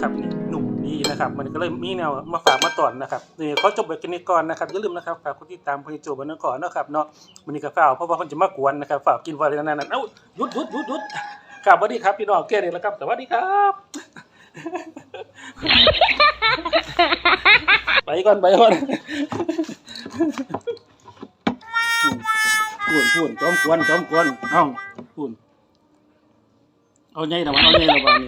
นะครับหนุ่มดีนะครับมันก็เลยมีแนวมาฝากมาตอนนะครับนี่เขาจบไปกันนี้ก่อนนะครับอย่าลืมนะครับฝากกดติดตามเพจโจบันนครนนะครับเนาะมันนี่ก็ฝ้าเพราะว่าคนจะมากวนนะครับฝากกินวาเลนนั้นๆเอ้าหยุดหยุดหยุดหยุดครับสวัสดีครับพี่น้องแก่เลยแล้วครับสวัสดีครับ ไปก่อนไปก่อนพูนพูนจอมกวนจอมกวนเอ้าพูนเอาไงนะวันเอาไงนะวัน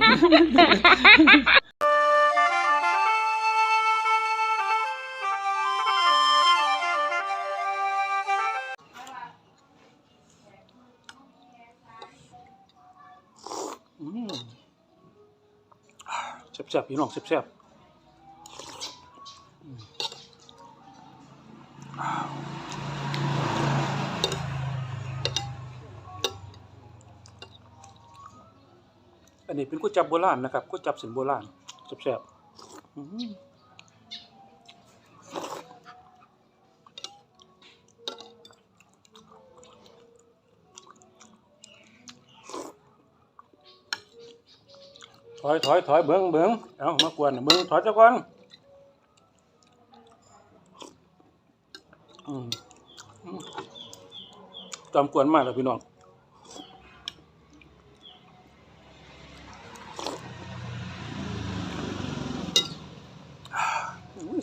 แซ่บๆพี่น้องแซ่บๆอันนี้เป็นก๋วยจับโบราณนะครับก๋วยจับเส้นโบราณแซ่บๆ ถอยถอยถอยเบิ้งเบิ้งเอามากวนเบิ้งถอยจักก่อนจอมกวนมากเลยพี่น้อง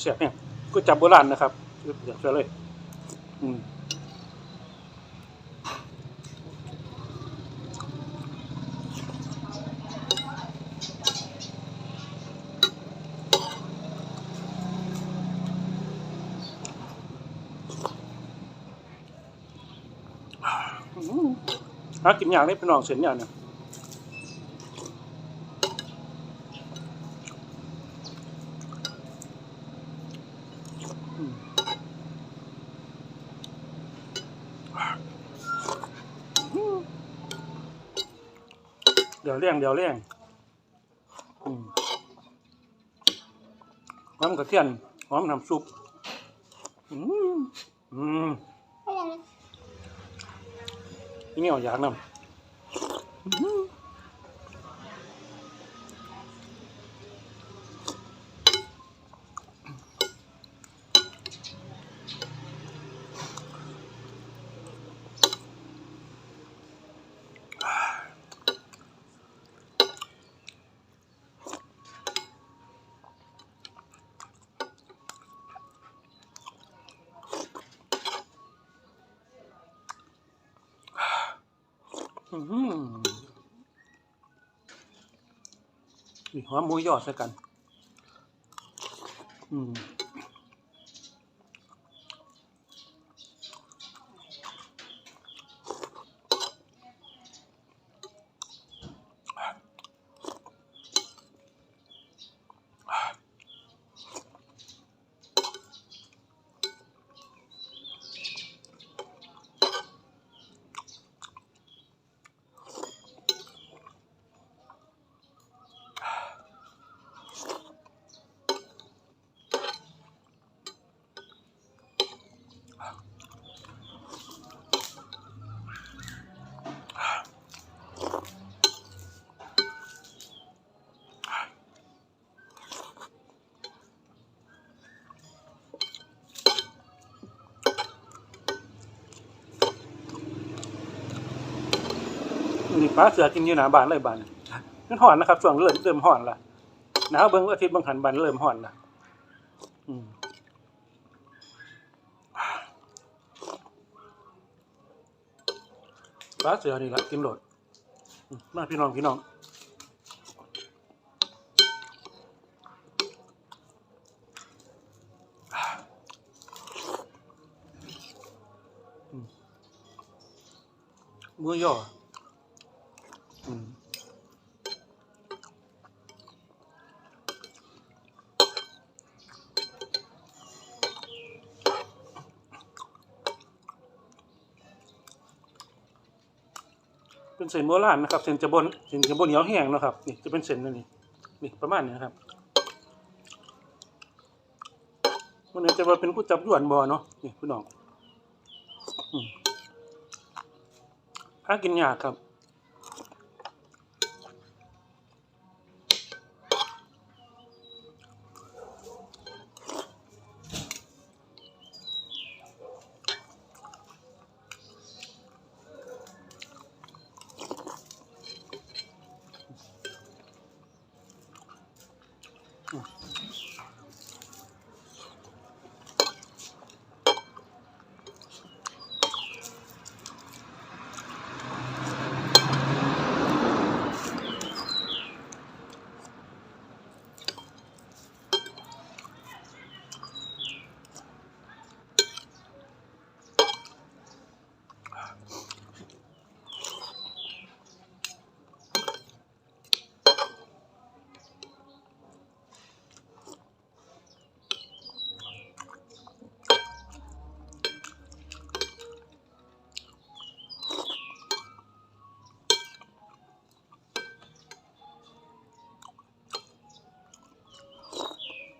เสียบเนี่ยก๋วยจับโบราณนะครับเสียบเสียเลย อืมอืม หากินอย่างนี้พี่น้องเสียนอย่างเนี่ยเดี๋ยวเลี้ยงเดี๋ยวเลี้ยงหอมกระเทียมหอมน้ำซุป อืมอืม เหนียวอยากน้ำ หอมหมูยอดซะกัน อืม นี่ปลาเสือกินอยู่หนาบานเลยบานนั่นห่อนนะครับช่วงเริ่มเริ่มห่อนละหนาวเบิ้งอาทิตย์บางหันบานเริ่มห่อนละอืมปลาเสือนี่ละกินโหลด มาพี่น้องพี่น้องอืมมือย่ออืม เป็นเส้นโบราณนะครับ เส้นจะบนเส้นจะบนเหนียวแห้งเนาะครับ นี่จะเป็นเส้นนั่นนี่นี่ประมาณนี้นะครับวันนี้จะว่าเป็นผู้จับยวนบอเนาะนี่พี่น้องอืมหากินยากครับ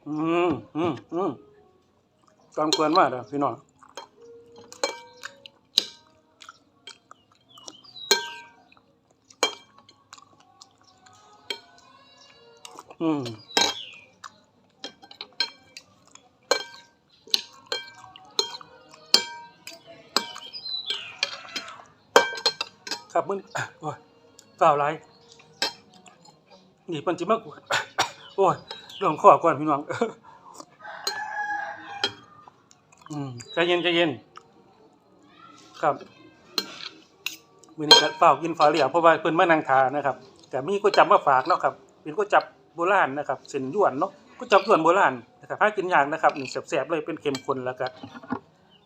อืมอืมอืมกำกวนมากเลยพี่น้องอืมครับมึงโอ้ยเปล่าไรนี่เปันจิมากกวนโอ้ย ลองขอก่อนพี่น้อง อืมใจเย็นใจเย็น ครับมือนี้ก็เฝ้ากินฟ้าเหลี่ยเพราะว่าเพิ่นมานังทานนะครับ แต่มีก็จับมาฝากเนาะครับ เป็นก็จับโบราณนะครับ เส้นยวนเนาะก็จับยวนโบราณนะครับหากินยากนะครับนี่แซ่บๆเลยเป็นเค็มข้นแล้วก็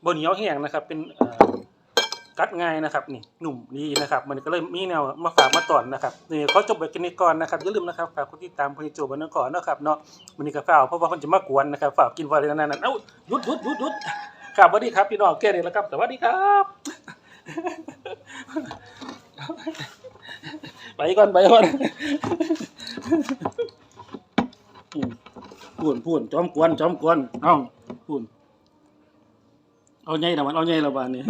บ่เหนียวแห้งนะครับ เป็นเอ่อ กัดง่ายนะครับนี่หนุ่มดีนะครับ มันก็เลยมีแนวมาฝากมาตอนนะครับนี่เขาจบไปกันนี้ก่อนนะครับอย่าลืมนะครับฝากกดติดตามเพจโจบันนก่อนนะครับเนาะมันนี้ก็เฝ้าเพราะว่าคนจะมากวนนะครับฝากกินฟ้าเหลี่ยนานๆเอ้าหยุดหยุดหยุดหยุดครับสวัสดีครับพี่น้องแก่นี่แล้วครับสวัสดีครับ ไปก่อนไปก่อนพูนพูนจอมกวนจอมกวนเอาพูน เอาไงละวันเอาไงละวันเนี่ย